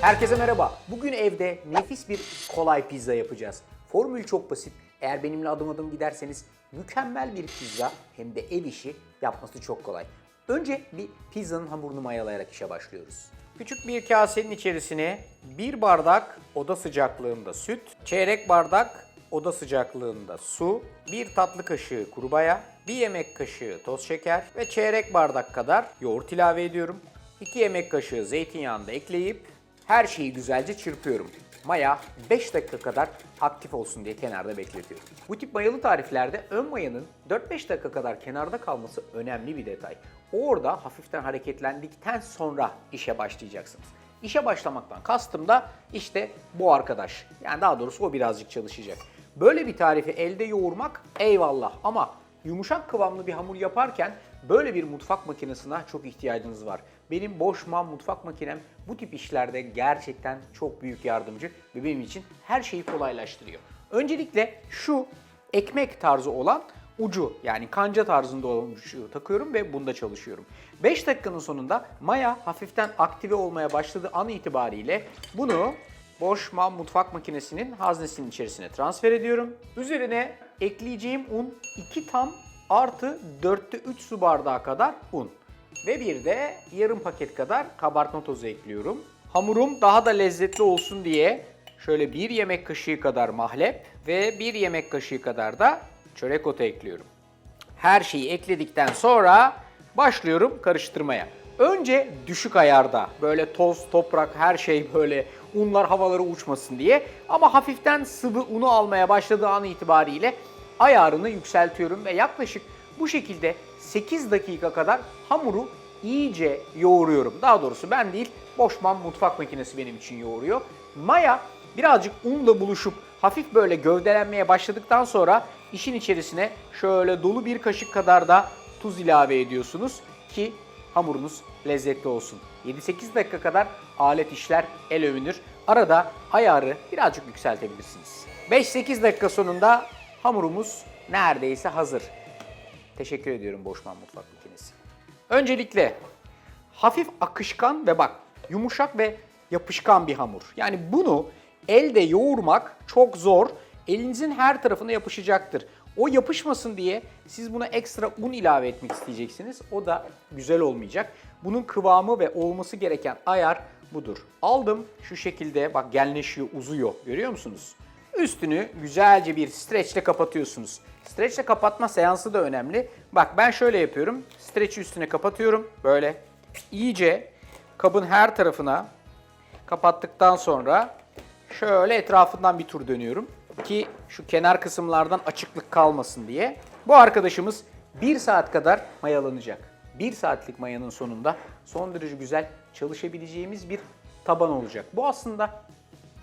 Herkese merhaba. Bugün evde nefis bir kolay pizza yapacağız. Formül çok basit. Eğer benimle adım adım giderseniz mükemmel bir pizza hem de ev işi yapması çok kolay. Önce bir pizzanın hamurunu mayalayarak işe başlıyoruz. Küçük bir kasenin içerisine bir bardak oda sıcaklığında süt, çeyrek bardak oda sıcaklığında su, bir tatlı kaşığı kuru baya, bir yemek kaşığı toz şeker ve çeyrek bardak kadar yoğurt ilave ediyorum. 2 yemek kaşığı zeytinyağını da ekleyip her şeyi güzelce çırpıyorum. Maya 5 dakika kadar aktif olsun diye kenarda bekletiyorum. Bu tip mayalı tariflerde ön mayanın 4-5 dakika kadar kenarda kalması önemli bir detay. Orada hafiften hareketlendikten sonra işe başlayacaksınız. İşe başlamaktan kastım da işte bu arkadaş. Yani daha doğrusu o birazcık çalışacak. Böyle bir tarifi elde yoğurmak eyvallah ama yumuşak kıvamlı bir hamur yaparken böyle bir mutfak makinesine çok ihtiyacınız var. Benim Boschmann mutfak makinem bu tip işlerde gerçekten çok büyük yardımcı ve benim için her şeyi kolaylaştırıyor. Öncelikle şu ekmek tarzı olan ucu yani kanca tarzında olan ucu takıyorum ve bunda çalışıyorum. 5 dakikanın sonunda maya hafiften aktive olmaya başladığı an itibariyle bunu Boschmann mutfak makinesinin haznesinin içerisine transfer ediyorum. Üzerine ekleyeceğim un 2 tam artı 4'te 3 su bardağı kadar un. Ve bir de yarım paket kadar kabartma tozu ekliyorum. Hamurum daha da lezzetli olsun diye şöyle bir yemek kaşığı kadar mahlep ve bir yemek kaşığı kadar da çörek otu ekliyorum. Her şeyi ekledikten sonra başlıyorum karıştırmaya. Önce düşük ayarda böyle toz, toprak, her şey böyle unlar havalara uçmasın diye ama hafiften sıvı unu almaya başladığı an itibariyle ayarını yükseltiyorum ve yaklaşık bu şekilde 8 dakika kadar hamuru iyice yoğuruyorum. Daha doğrusu ben değil, Boschmann mutfak makinesi benim için yoğuruyor. Maya birazcık unla buluşup hafif böyle gövdelenmeye başladıktan sonra işin içerisine şöyle dolu bir kaşık kadar da tuz ilave ediyorsunuz ki hamurunuz lezzetli olsun. 7-8 dakika kadar alet işler el övünür. Arada ayarı birazcık yükseltebilirsiniz. 5-8 dakika sonunda hamurumuz neredeyse hazır. Teşekkür ediyorum Boşman Mutfak Makinesi. Öncelikle hafif akışkan ve bak yumuşak ve yapışkan bir hamur. Yani bunu elde yoğurmak çok zor. Elinizin her tarafına yapışacaktır. O yapışmasın diye siz buna ekstra un ilave etmek isteyeceksiniz. O da güzel olmayacak. Bunun kıvamı ve olması gereken ayar budur. Aldım şu şekilde bak genleşiyor, uzuyor. Görüyor musunuz? Üstünü güzelce bir streçle kapatıyorsunuz. Streçle kapatma seansı da önemli. Bak ben şöyle yapıyorum. Streçi üstüne kapatıyorum. Böyle iyice kabın her tarafına kapattıktan sonra şöyle etrafından bir tur dönüyorum ki şu kenar kısımlardan açıklık kalmasın diye. Bu arkadaşımız 1 saat kadar mayalanacak. 1 saatlik mayanın sonunda son derece güzel çalışabileceğimiz bir taban olacak. Bu aslında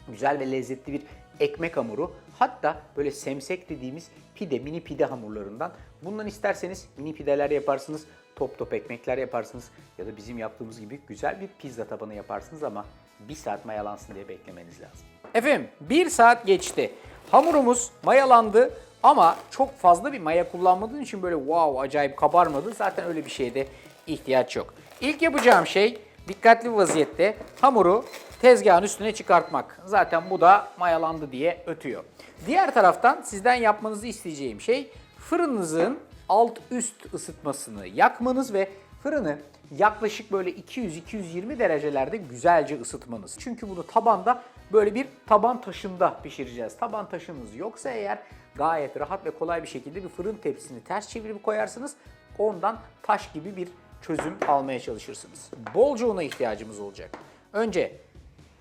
güzel ve lezzetli bir ekmek hamuru. Hatta böyle semsek dediğimiz pide, mini pide hamurlarından. Bundan isterseniz mini pideler yaparsınız, top top ekmekler yaparsınız ya da bizim yaptığımız gibi güzel bir pizza tabanı yaparsınız ama bir saat mayalansın diye beklemeniz lazım. Efendim bir saat geçti. Hamurumuz mayalandı ama çok fazla bir maya kullanmadığın için böyle wow acayip kabarmadı. Zaten öyle bir şeye de ihtiyaç yok. İlk yapacağım şey dikkatli vaziyette hamuru tezgahın üstüne çıkartmak. Zaten bu da mayalandı diye ötüyor. Diğer taraftan sizden yapmanızı isteyeceğim şey fırınınızın alt üst ısıtmasını yakmanız ve fırını yaklaşık böyle 200-220 derecelerde güzelce ısıtmanız. Çünkü bunu tabanda böyle bir taban taşında pişireceğiz. Taban taşınız yoksa eğer gayet rahat ve kolay bir şekilde bir fırın tepsisini ters çevirip koyarsınız. Ondan taş gibi bir çözüm almaya çalışırsınız. Bolca una ihtiyacımız olacak. Önce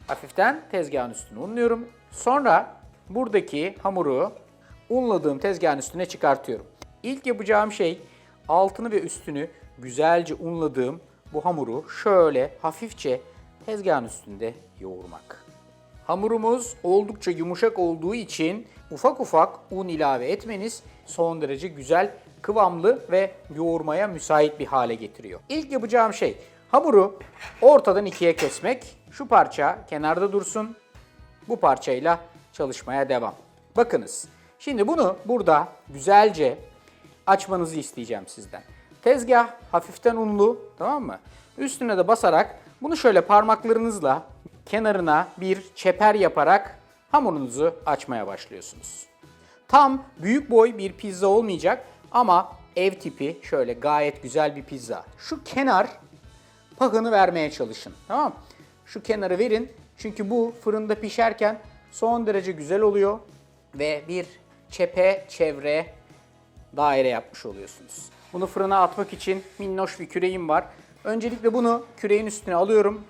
hafiften tezgahın üstüne unluyorum. Sonra buradaki hamuru unladığım tezgahın üstüne çıkartıyorum. İlk yapacağım şey altını ve üstünü güzelce unladığım bu hamuru şöyle hafifçe tezgahın üstünde yoğurmak. Hamurumuz oldukça yumuşak olduğu için ufak ufak un ilave etmeniz son derece güzel, kıvamlı ve yoğurmaya müsait bir hale getiriyor. İlk yapacağım şey hamuru ortadan ikiye kesmek. Şu parça kenarda dursun. Bu parçayla çalışmaya devam. Bakınız. Şimdi bunu burada güzelce açmanızı isteyeceğim sizden. Tezgah hafiften unlu, tamam mı? Üstüne de basarak bunu şöyle parmaklarınızla kenarına bir çeper yaparak hamurunuzu açmaya başlıyorsunuz. Tam büyük boy bir pizza olmayacak ama ev tipi şöyle gayet güzel bir pizza. Şu kenar pahını vermeye çalışın. Tamam mı? Şu kenarı verin. Çünkü bu fırında pişerken son derece güzel oluyor. Ve bir çepe çevre daire yapmış oluyorsunuz. Bunu fırına atmak için minnoş bir küreğim var. Öncelikle bunu küreğin üstüne alıyorum.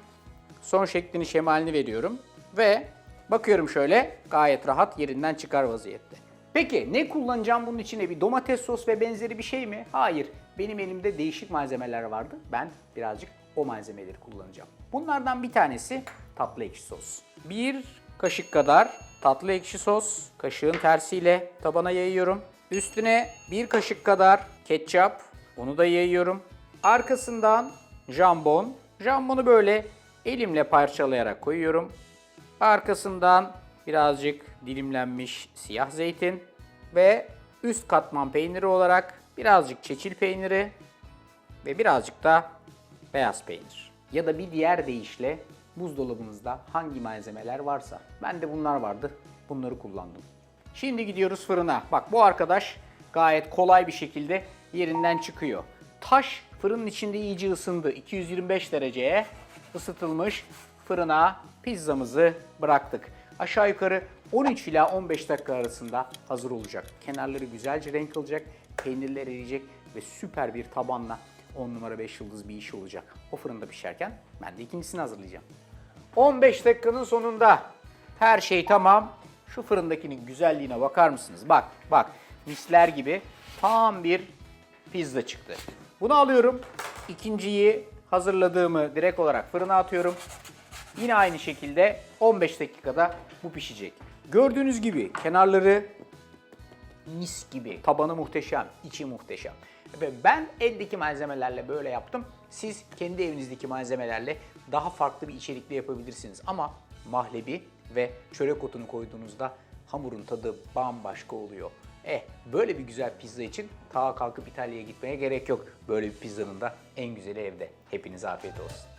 Son şeklini şemalini veriyorum. Ve bakıyorum şöyle gayet rahat yerinden çıkar vaziyette. Peki ne kullanacağım bunun içine bir domates sos ve benzeri bir şey mi? Hayır. Benim elimde değişik malzemeler vardı. Ben birazcık o malzemeleri kullanacağım. Bunlardan bir tanesi tatlı ekşi sos. Bir kaşık kadar tatlı ekşi sos kaşığın tersiyle tabana yayıyorum. Üstüne bir kaşık kadar ketçap onu da yayıyorum. Arkasından jambon. Jambonu böyle elimle parçalayarak koyuyorum. Arkasından birazcık dilimlenmiş siyah zeytin ve üst katman peyniri olarak birazcık çeçil peyniri ve birazcık da beyaz peynir. Ya da bir diğer deyişle buzdolabınızda hangi malzemeler varsa. Ben de bunlar vardı. Bunları kullandım. Şimdi gidiyoruz fırına. Bak bu arkadaş gayet kolay bir şekilde yerinden çıkıyor. Taş fırının içinde iyice ısındı. 225 dereceye ısıtılmış fırına pizzamızı bıraktık. Aşağı yukarı 13 ila 15 dakika arasında hazır olacak. Kenarları güzelce renk alacak, peynirler eriyecek ve süper bir tabanla 10 numara 5 yıldız bir iş olacak. O fırında pişerken ben de ikincisini hazırlayacağım. 15 dakikanın sonunda her şey tamam. Şu fırındakinin güzelliğine bakar mısınız? Bak bak misler gibi tam bir pizza çıktı. Bunu alıyorum. İkinciyi hazırladığımı direkt olarak fırına atıyorum. Yine aynı şekilde 15 dakikada bu pişecek. Gördüğünüz gibi kenarları mis gibi. Tabanı muhteşem, içi muhteşem. Ben eldeki malzemelerle böyle yaptım. Siz kendi evinizdeki malzemelerle daha farklı bir içerikle yapabilirsiniz. Ama mahlebi ve çörek otunu koyduğunuzda hamurun tadı bambaşka oluyor. Eh böyle bir güzel pizza için ta kalkıp İtalya'ya gitmeye gerek yok. Böyle bir pizzanın da en güzeli evde. Hepinize afiyet olsun.